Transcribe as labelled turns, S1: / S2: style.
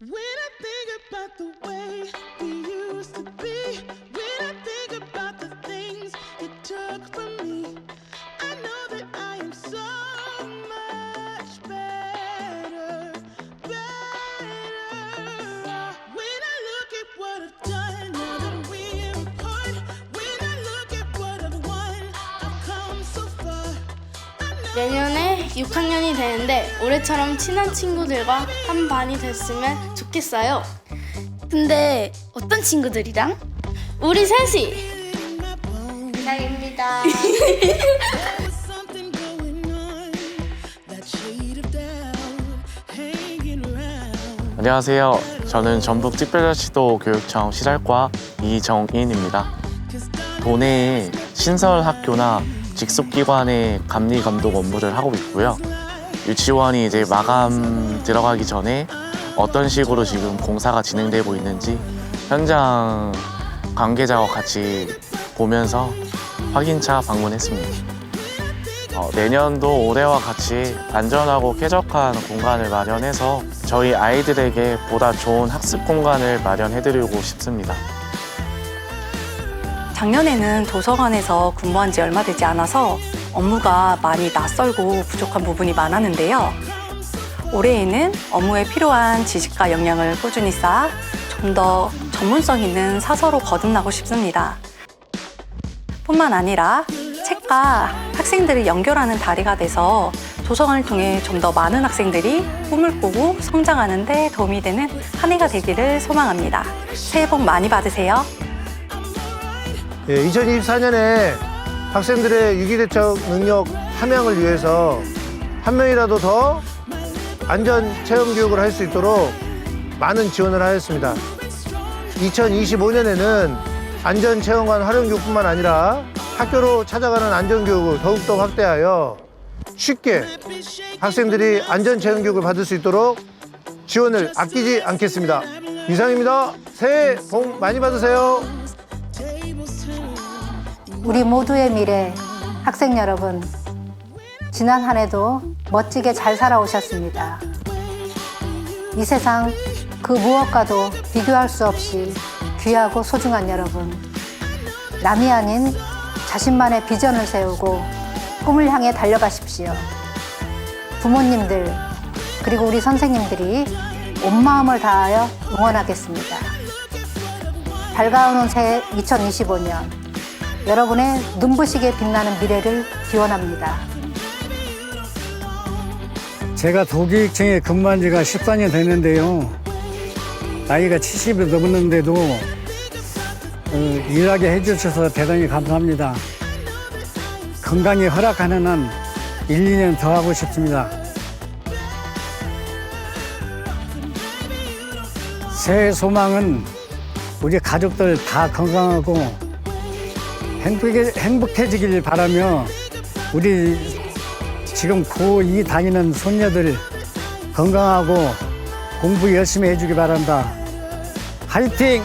S1: When I think about the way we used to be, when I think about the things it took from
S2: 내년에 6학년이 되는데 올해처럼 친한 친구들과 한 반이 됐으면 좋겠어요.
S3: 근데 어떤 친구들이랑?
S2: 우리 셋이.
S3: 이상입니다.
S1: There was something going on, that shade of doubt hanging around.
S4: 안녕하세요. 저는 전북 특별자치도 교육청 시설과 이정인입니다. 도내에 신설 학교나 직속기관의 감리 감독 업무를 하고 있고요. 유치원이 이제 마감 들어가기 전에 어떤 식으로 지금 공사가 진행되고 있는지 현장 관계자와 같이 보면서 확인차 방문했습니다. 어, 내년도 올해와 같이 안전하고 쾌적한 공간을 마련해서 저희 아이들에게 보다 좋은 학습 공간을 마련해드리고 싶습니다.
S5: 작년에는 도서관에서 근무한 지 얼마 되지 않아서 업무가 많이 낯설고 부족한 부분이 많았는데요. 올해에는 업무에 필요한 지식과 역량을 꾸준히 쌓아 좀 더 전문성 있는 사서로 거듭나고 싶습니다. 뿐만 아니라 책과 학생들을 연결하는 다리가 돼서 도서관을 통해 좀 더 많은 학생들이 꿈을 꾸고 성장하는 데 도움이 되는 한 해가 되기를 소망합니다. 새해 복 많이 받으세요.
S6: 예, 2024년에 학생들의 위기대처 능력 함양을 위해서 한 명이라도 더 안전 체험 교육을 할 수 있도록 많은 지원을 하였습니다. 2025년에는 안전 체험관 활용 교육뿐만 아니라 학교로 찾아가는 안전 교육을 더욱더 확대하여 쉽게 학생들이 안전 체험 교육을 받을 수 있도록 지원을 아끼지 않겠습니다. 이상입니다. 새해 복 많이 받으세요.
S7: 우리 모두의 미래 학생 여러분 지난 한 해도 멋지게 잘 살아오셨습니다. 이 세상 그 무엇과도 비교할 수 없이 귀하고 소중한 여러분 남이 아닌 자신만의 비전을 세우고 꿈을 향해 달려가십시오. 부모님들 그리고 우리 선생님들이 온 마음을 다하여 응원하겠습니다. 밝아오는 새해 2025년 여러분의 눈부시게 빛나는 미래를 기원합니다.
S8: 제가 도교육청에 근무한 지가 14년 됐는데요. 나이가 70이 넘었는데도 어, 일하게 해주셔서 대단히 감사합니다. 건강이 허락하는 한 1, 2년 더 하고 싶습니다. 새해 소망은 우리 가족들 다 건강하고 행복해, 행복해지길 바라며 우리 지금 고2 다니는 손녀들 건강하고 공부 열심히 해주기 바란다. 화이팅!